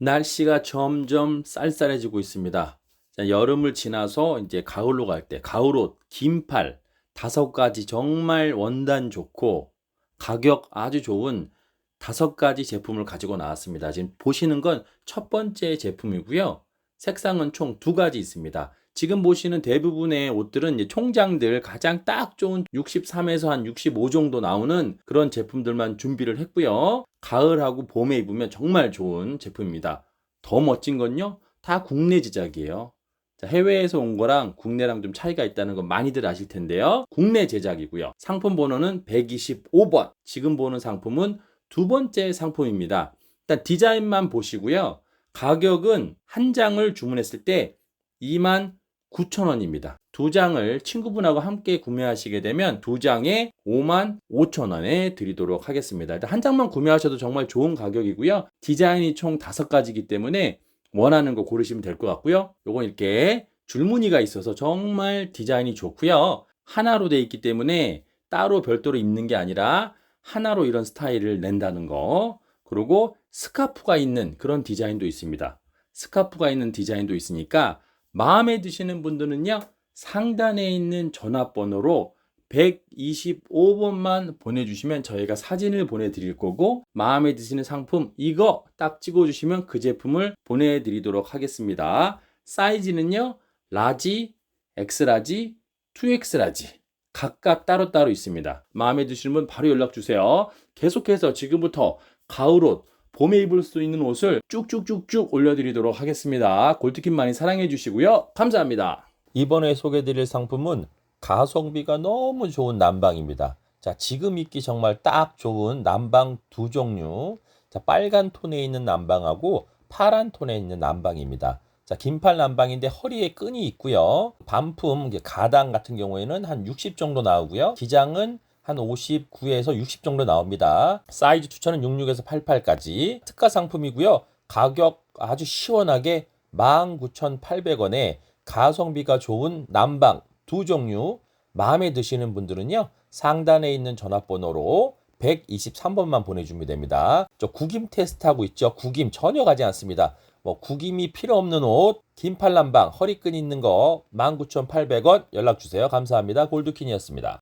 날씨가 점점 쌀쌀해지고 있습니다. 자, 여름을 지나서 이제 가을로 갈 때, 가을옷, 긴팔, 다섯 가지 정말 원단 좋고 가격 아주 좋은 다섯 가지 제품을 가지고 나왔습니다. 지금 보시는 건 첫 번째 제품이고요. 색상은 총 두 가지 있습니다. 지금 보시는 대부분의 옷들은 총장들 가장 딱 좋은 63에서 한 65 정도 나오는 그런 제품들만 준비를 했고요. 가을하고 봄에 입으면 정말 좋은 제품입니다. 더 멋진 건요. 다 국내 제작이에요. 자, 해외에서 온 거랑 국내랑 좀 차이가 있다는 건 많이들 아실 텐데요. 국내 제작이고요. 상품 번호는 125번. 지금 보는 상품은 두 번째 상품입니다. 일단 디자인만 보시고요. 가격은 한 장을 주문했을 때 2만 9,000원입니다. 두 장을 친구분하고 함께 구매하시게 되면 두 장에 5만 5천 원에 드리도록 하겠습니다. 일단 한 장만 구매하셔도 정말 좋은 가격이고요. 디자인이 총 다섯 가지이기 때문에 원하는 거 고르시면 될 것 같고요. 요건 이렇게 줄무늬가 있어서 정말 디자인이 좋고요. 하나로 돼 있기 때문에 따로 별도로 입는 게 아니라 하나로 이런 스타일을 낸다는 거. 그리고 스카프가 있는 그런 디자인도 있습니다. 스카프가 있는 디자인도 있으니까 마음에 드시는 분들은요. 상단에 있는 전화번호로 125번만 보내주시면 저희가 사진을 보내드릴 거고 마음에 드시는 상품 이거 딱 찍어주시면 그 제품을 보내드리도록 하겠습니다. 사이즈는요 라지, 엑스라지, 2엑스라지 각각 따로따로 있습니다. 마음에 드시는 분 바로 연락 주세요. 계속해서 지금부터 가을옷, 봄에 입을 수 있는 옷을 쭉쭉쭉쭉 올려드리도록 하겠습니다. 골드킴 많이 사랑해 주시고요. 감사합니다. 이번에 소개드릴 상품은 가성비가 너무 좋은 난방입니다. 자, 지금 입기 정말 딱 좋은 난방 두 종류. 자, 빨간 톤에 있는 난방하고 파란 톤에 있는 난방입니다. 자, 긴팔 난방인데 허리에 끈이 있고요. 반품 가당 같은 경우에는 한 60 정도 나오고요. 기장은 한 59에서 60 정도 나옵니다. 사이즈 추천은 66에서 88까지. 특가 상품이고요. 가격 아주 시원하게 19,800원에 가성비가 좋은 난방 두 종류 마음에 드시는 분들은요. 상단에 있는 전화번호로 123번만 보내주면 됩니다. 저 구김 테스트하고 있죠. 구김 전혀 가지 않습니다. 뭐 구김이 필요 없는 옷, 긴팔 난방, 허리끈 있는 거 19,800원 연락 주세요. 감사합니다. 골드킨이었습니다.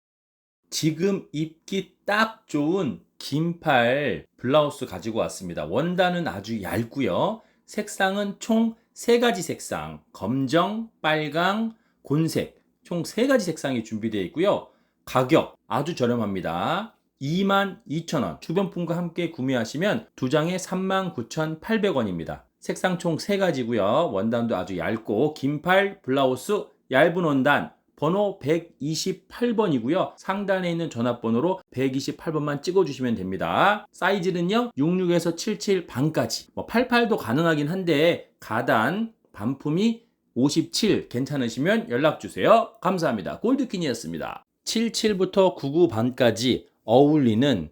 지금 입기 딱 좋은 긴팔 블라우스 가지고 왔습니다. 원단은 아주 얇고요. 색상은 총 3가지 색상. 검정, 빨강, 곤색. 총 3가지 색상이 준비되어 있고요. 가격 아주 저렴합니다. 22,000원. 주변품과 함께 구매하시면 두 장에 39,800원입니다. 색상 총 3가지고요. 원단도 아주 얇고 긴팔 블라우스 얇은 원단 번호 128번이고요. 상단에 있는 전화번호로 128번만 찍어주시면 됩니다. 사이즈는요, 66에서 77 반까지. 뭐 88도 가능하긴 한데, 가단, 반품이 57 괜찮으시면 연락주세요. 감사합니다. 골드킨이었습니다. 77부터 99 반까지 어울리는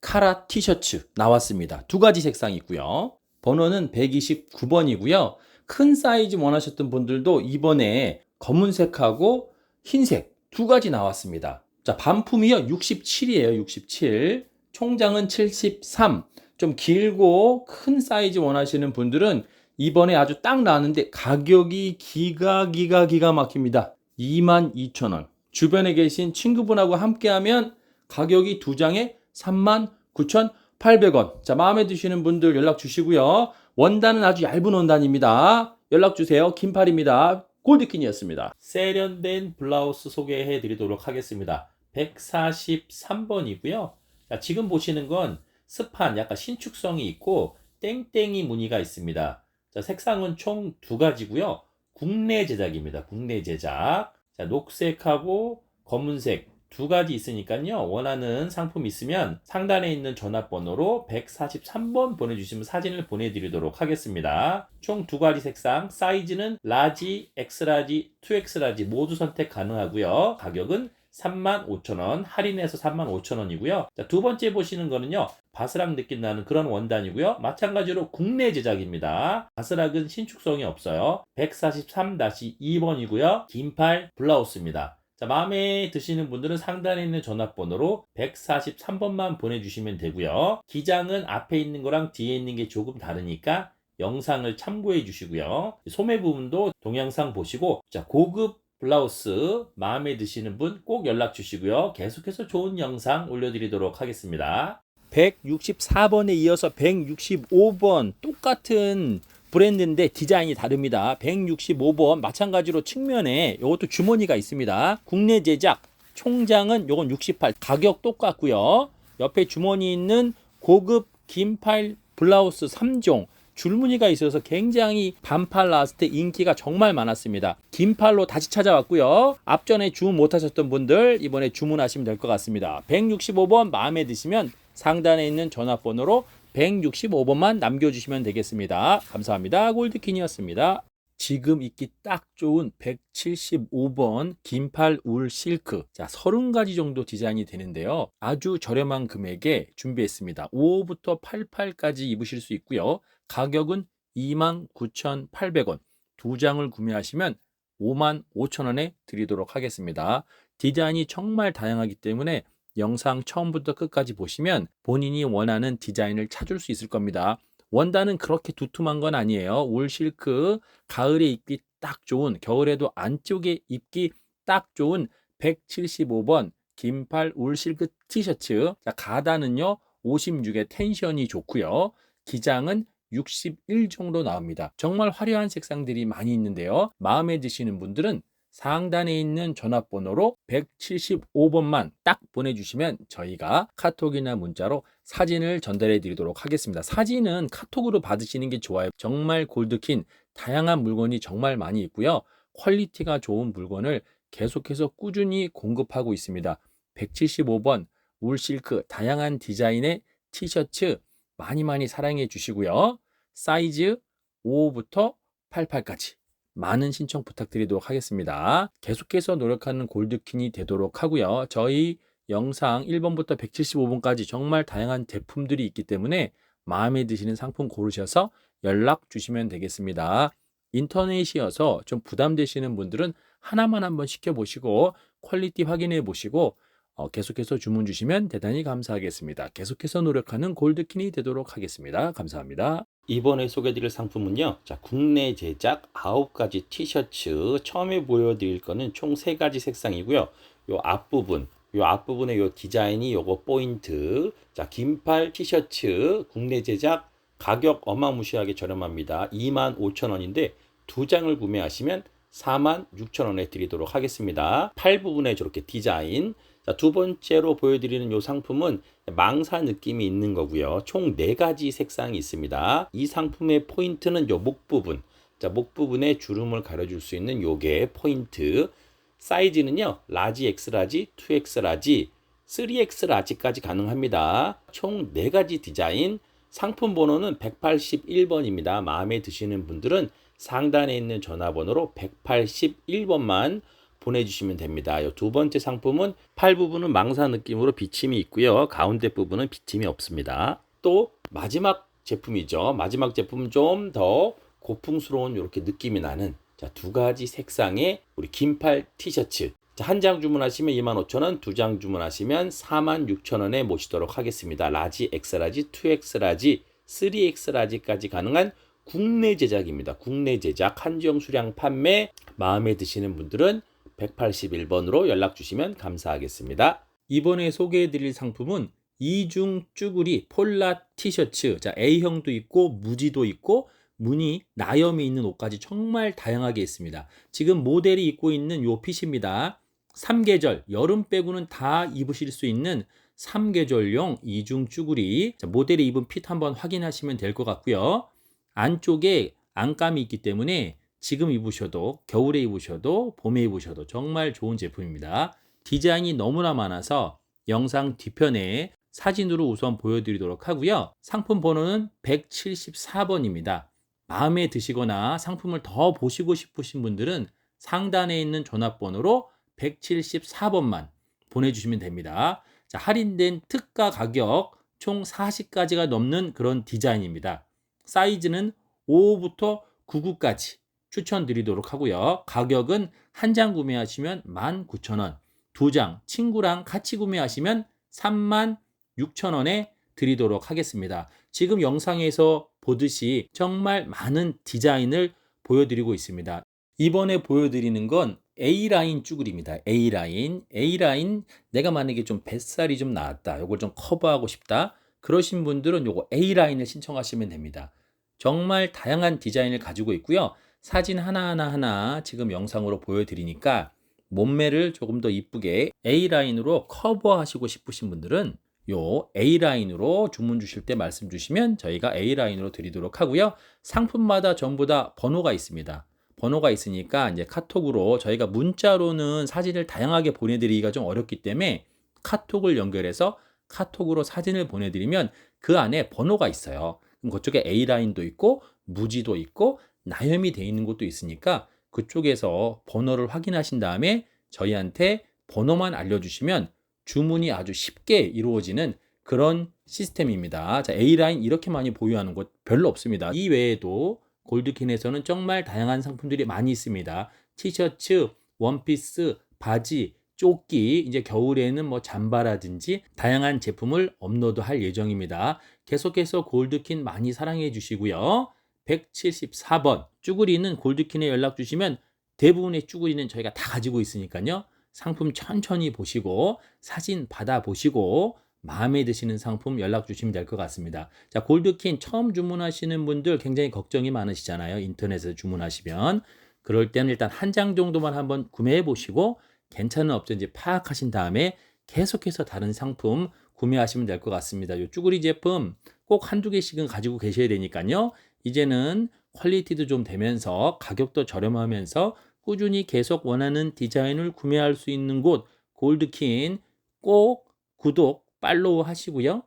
카라 티셔츠 나왔습니다. 두 가지 색상이 있고요. 번호는 129번이고요. 큰 사이즈 원하셨던 분들도 이번에 검은색하고 흰색 두 가지 나왔습니다. 자, 반품이요. 67이에요. 67. 총장은 73. 좀 길고 큰 사이즈 원하시는 분들은 이번에 아주 딱 나왔는데 가격이 기가 기가 기가 막힙니다. 22,000원. 주변에 계신 친구분하고 함께하면 가격이 두 장에 39,800원. 자, 마음에 드시는 분들 연락 주시고요. 원단은 아주 얇은 원단입니다. 연락 주세요. 긴팔입니다. 골드킨이었습니다. 세련된 블라우스 소개해 드리도록 하겠습니다. 143번이고요. 자, 지금 보시는 건 스판 약간 신축성이 있고 땡땡이 무늬가 있습니다. 자, 색상은 총 두 가지고요. 국내 제작입니다. 국내 제작. 자, 녹색하고 검은색 두 가지 있으니까요. 원하는 상품 있으면 상단에 있는 전화번호로 143번 보내주시면 사진을 보내드리도록 하겠습니다. 총 두 가지 색상, 사이즈는 라지, 엑스라지, 2엑스라지 모두 선택 가능하고요. 가격은 35,000원, 할인해서 35,000원이고요. 자, 두 번째 보시는 거는요. 바스락 느낌 나는 그런 원단이고요. 마찬가지로 국내 제작입니다. 바스락은 신축성이 없어요. 143-2번이고요. 긴팔 블라우스입니다. 자, 마음에 드시는 분들은 상단에 있는 전화번호로 143번만 보내주시면 되고요. 기장은 앞에 있는 거랑 뒤에 있는 게 조금 다르니까 영상을 참고해 주시고요. 소매 부분도 동영상 보시고 자 고급 블라우스 마음에 드시는 분 꼭 연락 주시고요. 계속해서 좋은 영상 올려드리도록 하겠습니다. 164번에 이어서 165번 똑같은 브랜드인데 디자인이 다릅니다. 165번 마찬가지로 측면에 이것도 주머니가 있습니다. 국내 제작 총장은 요건 68 가격 똑같고요. 옆에 주머니 있는 고급 긴팔 블라우스 3종 줄무늬가 있어서 굉장히 반팔 때 인기가 정말 많았습니다. 긴팔로 다시 찾아왔고요. 앞전에 주문 못하셨던 분들 이번에 주문하시면 될 것 같습니다. 165번 마음에 드시면 상단에 있는 전화번호로 165번만 남겨주시면 되겠습니다. 감사합니다. 골드킨이었습니다. 지금 입기 딱 좋은 175번 긴팔 울 실크. 자, 30가지 정도 디자인이 되는데요. 아주 저렴한 금액에 준비했습니다. 5호부터 88까지 입으실 수 있고요. 가격은 29,800원. 두 장을 구매하시면 55,000원에 드리도록 하겠습니다. 디자인이 정말 다양하기 때문에 영상 처음부터 끝까지 보시면 본인이 원하는 디자인을 찾을 수 있을 겁니다. 원단은 그렇게 두툼한 건 아니에요. 울 실크, 가을에 입기 딱 좋은, 겨울에도 안쪽에 입기 딱 좋은 175번 긴팔 울 실크 티셔츠. 자, 가다는요, 56의 텐션이 좋고요. 기장은 61 정도 나옵니다. 정말 화려한 색상들이 많이 있는데요. 마음에 드시는 분들은 상단에 있는 전화번호로 175번만 딱 보내주시면 저희가 카톡이나 문자로 사진을 전달해 드리도록 하겠습니다. 사진은 카톡으로 받으시는 게 좋아요. 정말 골드킨 다양한 물건이 정말 많이 있고요. 퀄리티가 좋은 물건을 계속해서 꾸준히 공급하고 있습니다. 175번 울실크 다양한 디자인의 티셔츠 많이 많이 사랑해 주시고요. 사이즈 5부터 88까지 많은 신청 부탁드리도록 하겠습니다. 계속해서 노력하는 골드킨이 되도록 하고요. 저희 영상 1번부터 175번까지 정말 다양한 제품들이 있기 때문에 마음에 드시는 상품 고르셔서 연락 주시면 되겠습니다. 인터넷이어서 좀 부담되시는 분들은 하나만 한번 시켜보시고 퀄리티 확인해 보시고 어, 계속해서 주문 주시면 대단히 감사하겠습니다. 계속해서 노력하는 골드킨이 되도록 하겠습니다. 감사합니다. 이번에 소개드릴 상품은요. 자, 국내 제작 9가지 티셔츠. 처음에 보여드릴 거는 총 3가지 색상이고요. 요 앞부분, 요 앞부분의 요 디자인이 요거 포인트. 자, 긴팔 티셔츠 국내 제작 가격 어마무시하게 저렴합니다. 25,000원인데 두 장을 구매하시면 46,000원에 드리도록 하겠습니다. 팔 부분에 저렇게 디자인. 자, 두 번째로 보여드리는 이 상품은 망사 느낌이 있는 거고요. 총네 가지 색상이 있습니다. 이 상품의 포인트는 요 목 부분. 자, 목 부분에 주름을 가려줄 수 있는 요게 포인트. 사이즈는요, 라지, 엑스라지, 2X 라지, 3X 라지까지 가능합니다. 총네 가지 디자인. 상품 번호는 181번입니다. 마음에 드시는 분들은 상단에 있는 전화번호로 181번만 보내주시면 됩니다. 두 번째 상품은 팔 부분은 망사 느낌으로 비침이 있고요. 가운데 부분은 비침이 없습니다. 또 마지막 제품이죠. 마지막 제품은 좀더 고풍스러운 이렇게 느낌이 나는 자, 두 가지 색상의 우리 긴팔 티셔츠. 한 장 주문하시면 25,000원, 두 장 주문하시면 46,000원에 모시도록 하겠습니다. 라지, 엑스라지, 2엑스라지, 3엑스라지까지 가능한 국내 제작입니다. 국내 제작 한정 수량 판매 마음에 드시는 분들은 181번으로 연락 주시면 감사하겠습니다. 이번에 소개해 드릴 상품은 이중 쭈구리 폴라 티셔츠. 자, A형도 있고 무지도 있고 무늬 나염이 있는 옷까지 정말 다양하게 있습니다. 지금 모델이 입고 있는 요 핏입니다. 3계절 여름 빼고는 다 입으실 수 있는 3계절용 이중 쭈구리. 자, 모델이 입은 핏 한번 확인하시면 될 것 같고요. 안쪽에 안감이 있기 때문에 지금 입으셔도 겨울에 입으셔도 봄에 입으셔도 정말 좋은 제품입니다. 디자인이 너무나 많아서 영상 뒤편에 사진으로 우선 보여드리도록 하고요. 상품 번호는 174번입니다. 마음에 드시거나 상품을 더 보시고 싶으신 분들은 상단에 있는 전화번호로 174번만 보내주시면 됩니다. 자, 할인된 특가 가격 총 40가지가 넘는 그런 디자인입니다. 사이즈는 5부터 99까지 추천드리도록 하고요. 가격은 한 장 구매하시면 19,000원, 두 장 친구랑 같이 구매하시면 36,000원에 드리도록 하겠습니다. 지금 영상에서 보듯이 정말 많은 디자인을 보여드리고 있습니다. 이번에 보여드리는 건 A라인 쭈그리입니다. A라인. A라인 내가 만약에 좀 뱃살이 좀 나왔다. 요걸 좀 커버하고 싶다. 그러신 분들은 요거 A라인을 신청하시면 됩니다. 정말 다양한 디자인을 가지고 있고요. 사진 하나하나 하나 지금 영상으로 보여드리니까 몸매를 조금 더 이쁘게 A라인으로 커버하시고 싶으신 분들은 요 A라인으로 주문 주실 때 말씀 주시면 저희가 A라인으로 드리도록 하고요. 상품마다 전부 다 번호가 있습니다. 번호가 있으니까 이제 카톡으로 저희가 문자로는 사진을 다양하게 보내드리기가 좀 어렵기 때문에 카톡을 연결해서 카톡으로 사진을 보내드리면 그 안에 번호가 있어요. 그쪽에 A라인도 있고 무지도 있고 나염이 돼 있는 곳도 있으니까 그쪽에서 번호를 확인하신 다음에 저희한테 번호만 알려주시면 주문이 아주 쉽게 이루어지는 그런 시스템입니다. 자, A라인 이렇게 많이 보유하는 곳 별로 없습니다. 이 외에도 골드킨에서는 정말 다양한 상품들이 많이 있습니다. 티셔츠, 원피스, 바지, 조끼, 이제 겨울에는 뭐 잠바라든지 다양한 제품을 업로드할 예정입니다. 계속해서 골드킨 많이 사랑해 주시고요. 174번 쭈구리는 골드킨에 연락 주시면 대부분의 쭈구리는 저희가 다 가지고 있으니까요. 상품 천천히 보시고 사진 받아 보시고 마음에 드시는 상품 연락 주시면 될 것 같습니다. 자, 골드킨 처음 주문하시는 분들 굉장히 걱정이 많으시잖아요. 인터넷에서 주문하시면. 그럴 때는 일단 한 장 정도만 한번 구매해 보시고 괜찮은 업체인지 파악하신 다음에 계속해서 다른 상품 구매하시면 될 것 같습니다. 이 쭈구리 제품 꼭 한두 개씩은 가지고 계셔야 되니까요. 이제는 퀄리티도 좀 되면서 가격도 저렴하면서 꾸준히 계속 원하는 디자인을 구매할 수 있는 곳 골드킨 꼭 구독, 팔로우 하시고요.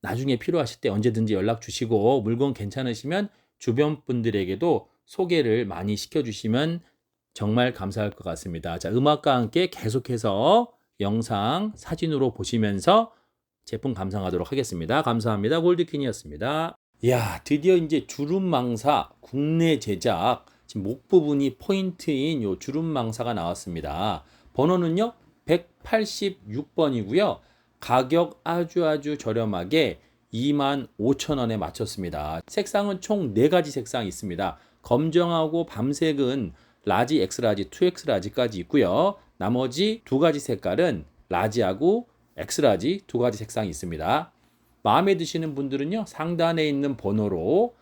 나중에 필요하실 때 언제든지 연락 주시고 물건 괜찮으시면 주변 분들에게도 소개를 많이 시켜주시면 정말 감사할 것 같습니다. 자, 음악과 함께 계속해서 영상, 사진으로 보시면서 제품 감상하도록 하겠습니다. 감사합니다. 골드킨이었습니다. 야, 드디어 이제 주름망사 국내 제작 지금 목 부분이 포인트인 요 주름망사가 나왔습니다. 번호는요 186번이고요. 가격 아주 아주 저렴하게 2만 5천 원에 맞췄습니다. 색상은 총 4가지 색상이 있습니다. 검정하고 밤색은 라지, 엑스라지, 2X 라지까지 있고요. 나머지 두 가지 색깔은 라지하고 엑스라지 두 가지 색상이 있습니다. 마음에 드시는 분들은요, 상단에 있는 번호로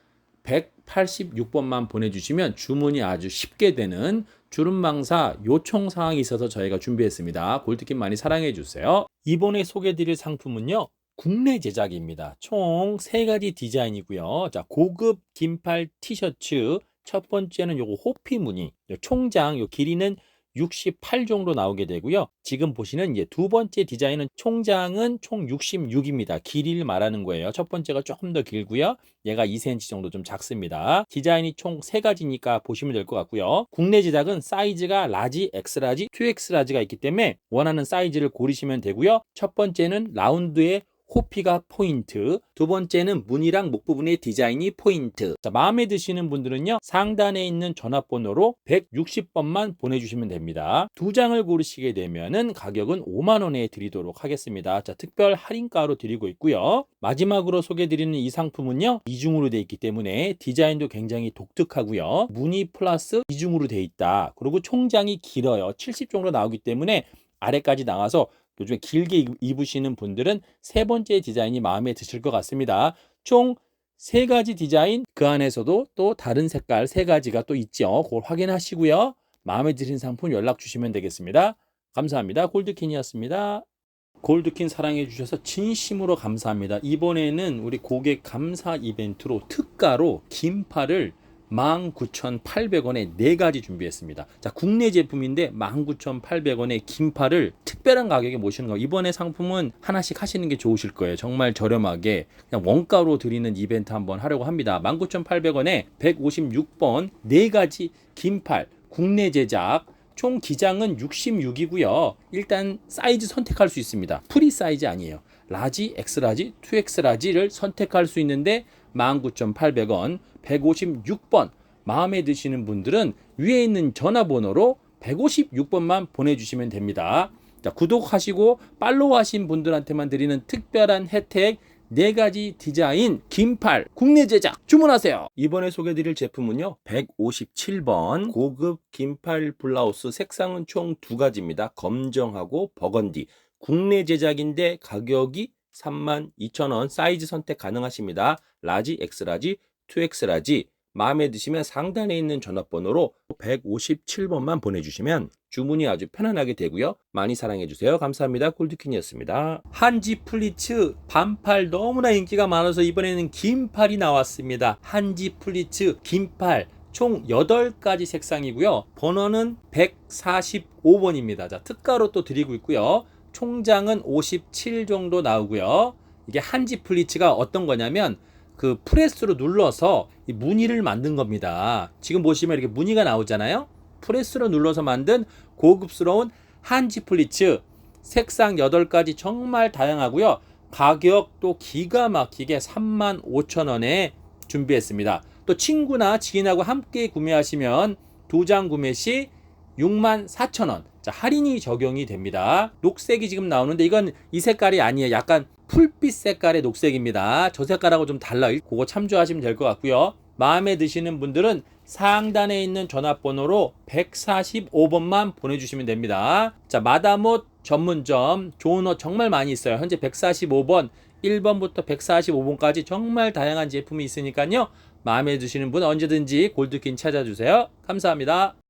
186번만 보내주시면 주문이 아주 쉽게 되는 주름망사 요청 사항이 있어서 저희가 준비했습니다. 골드킨 많이 사랑해 주세요. 이번에 소개드릴 상품은요. 국내 제작입니다. 총세 가지 디자인이고요. 자, 고급 긴팔 티셔츠 첫 번째는 요거 호피 무늬, 요 총장 요 길이는 68 정도 나오게 되고요. 지금 보시는 이제 두 번째 디자인은 총장은 총 66입니다. 길이를 말하는 거예요. 첫 번째가 조금 더 길고요. 얘가 2cm 정도 좀 작습니다. 디자인이 총 세 가지니까 보시면 될 것 같고요. 국내 제작은 사이즈가 라지, 엑스라지, 2X라지가 있기 때문에 원하는 사이즈를 고르시면 되고요. 첫 번째는 라운드의 호피가 포인트. 두 번째는 무늬랑 목 부분의 디자인이 포인트. 자, 마음에 드시는 분들은요. 상단에 있는 전화번호로 160번만 보내주시면 됩니다. 두 장을 고르시게 되면은 가격은 5만 원에 드리도록 하겠습니다. 자, 특별 할인가로 드리고 있고요. 마지막으로 소개드리는 이 상품은요. 이중으로 되어 있기 때문에 디자인도 굉장히 독특하고요. 무늬 플러스 이중으로 되어 있다. 그리고 총장이 길어요. 70 정도 나오기 때문에 아래까지 나와서 요즘에 길게 입으시는 분들은 세 번째 디자인이 마음에 드실 것 같습니다. 총 세 가지 디자인 그 안에서도 또 다른 색깔 세 가지가 또 있죠. 그걸 확인하시고요. 마음에 드신 상품 연락 주시면 되겠습니다. 감사합니다. 골드킨이었습니다. 골드킨 사랑해 주셔서 진심으로 감사합니다. 이번에는 우리 고객 감사 이벤트로 특가로 긴팔을 19,800원에 네 가지 준비했습니다. 자, 국내 제품인데 19,800원에 긴팔을 특별한 가격에 모시는 거. 이번에 상품은 하나씩 하시는 게 좋으실 거예요. 정말 저렴하게 그냥 원가로 드리는 이벤트 한번 하려고 합니다. 19,800원에 156번 네 가지 긴팔 국내 제작 총 기장은 66이고요. 일단 사이즈 선택할 수 있습니다. 프리 사이즈 아니에요. 라지, 엑스라지, 2엑스라지를 선택할 수 있는데 19,800원, 156번 마음에 드시는 분들은 위에 있는 전화번호로 156번만 보내주시면 됩니다. 자, 구독하시고 팔로우 하신 분들한테만 드리는 특별한 혜택 네 가지 디자인 긴팔 국내 제작 주문하세요. 이번에 소개드릴 제품은요. 157번 고급 긴팔 블라우스 색상은 총 두 가지입니다. 검정하고 버건디. 국내 제작인데 가격이 32,000원 사이즈 선택 가능하십니다. 라지, 엑스라지, 2X라지 마음에 드시면 상단에 있는 전화번호로 157번만 보내주시면 주문이 아주 편안하게 되고요. 많이 사랑해주세요. 감사합니다. 골드킨이었습니다. 한지 플리츠 반팔 너무나 인기가 많아서 이번에는 긴팔이 나왔습니다. 한지 플리츠 긴팔 총 8가지 색상이고요. 번호는 145번입니다. 자, 특가로 또 드리고 있고요. 총장은 57 정도 나오고요. 이게 한지 플리츠가 어떤 거냐면 그 프레스로 눌러서 이 무늬를 만든 겁니다. 지금 보시면 이렇게 무늬가 나오잖아요. 프레스로 눌러서 만든 고급스러운 한지 플리츠 색상 8가지 정말 다양하고요. 가격도 기가 막히게 35,000원에 준비했습니다. 또 친구나 지인하고 함께 구매하시면 두 장 구매 시 64,000원. 자, 할인이 적용이 됩니다. 녹색이 지금 나오는데 이건 이 색깔이 아니에요. 약간 풀빛 색깔의 녹색입니다. 저 색깔하고 좀 달라요. 그거 참조하시면 될 것 같고요. 마음에 드시는 분들은 상단에 있는 전화번호로 145번만 보내주시면 됩니다. 자, 마다못 전문점 좋은 옷 정말 많이 있어요. 현재 145번, 1번부터 145번까지 정말 다양한 제품이 있으니까요. 마음에 드시는 분 언제든지 골드킨 찾아주세요. 감사합니다.